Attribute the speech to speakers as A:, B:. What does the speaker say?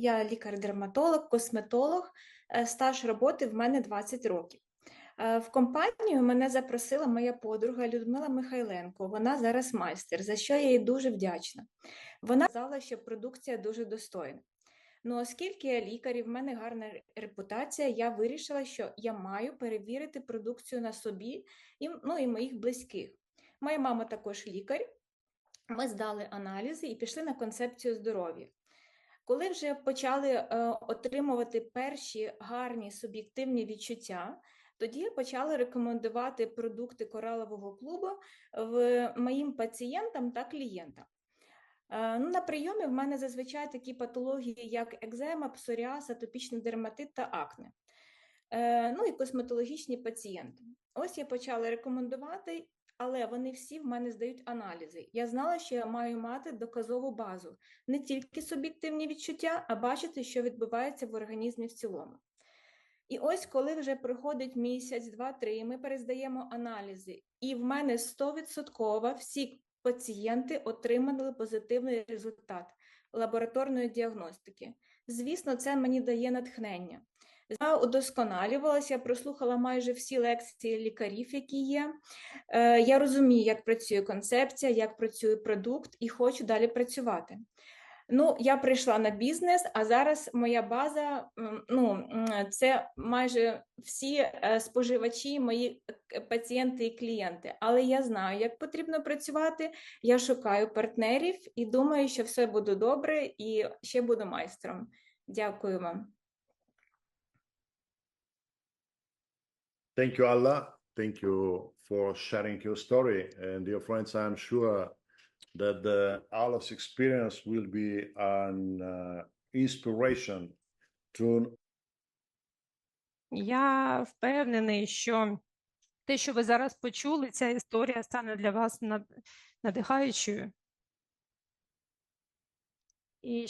A: Я лікар-дерматолог, косметолог. Е, Стаж роботи в мене 20 років. Е, В компанію мене запросила моя подруга Людмила Михайленко. Вона зараз майстер, за що я їй дуже вдячна. Вона сказала, що продукція дуже достойна. Ну, оскільки я лікар і в мене гарна репутація, я вирішила, що я маю перевірити продукцію на собі і, ну, і моїх близьких. Моя мама також лікар. Ми здали аналізи і пішли на концепцію здоров'я. Коли вже почали е, отримувати перші гарні суб'єктивні відчуття, тоді я почала рекомендувати продукти коралового клубу в моїм пацієнтам та клієнтам. Е, Ну, на прийомі в мене зазвичай такі патології, як екзема, псоріаз, атопічний дерматит та акне. Е, Ну і косметологічні пацієнти. Ось я почала рекомендувати, але вони всі в мене здають аналізи. Я знала, що я маю мати доказову базу, не тільки суб'єктивні відчуття, а бачити, що відбувається в організмі в цілому. І ось, коли вже проходить місяць, два-три, ми перездаємо аналізи, і в мене 100% всі пацієнти отримали позитивний результат лабораторної діагностики. Звісно, це мені дає натхнення. Я удосконалювалася, прослухала майже всі лекції лікарів, які є. Е, Я розумію, як працює концепція, як працює продукт, і хочу далі працювати. Ну, я прийшла на бізнес, а зараз моя база ну, це майже всі е, споживачі, мої е, пацієнти і клієнти. Але я знаю, як потрібно працювати. Я шукаю партнерів і думаю, що все буде добре і ще буду майстром. Дякую вам.
B: Thank you, Allah. Thank you for sharing your story. And dear friends, I'm sure that the Allah's experience will be an uh, inspiration to
C: Я впевнений, що те, що ви зараз почули, ця історія стане для вас над- надихаючою. І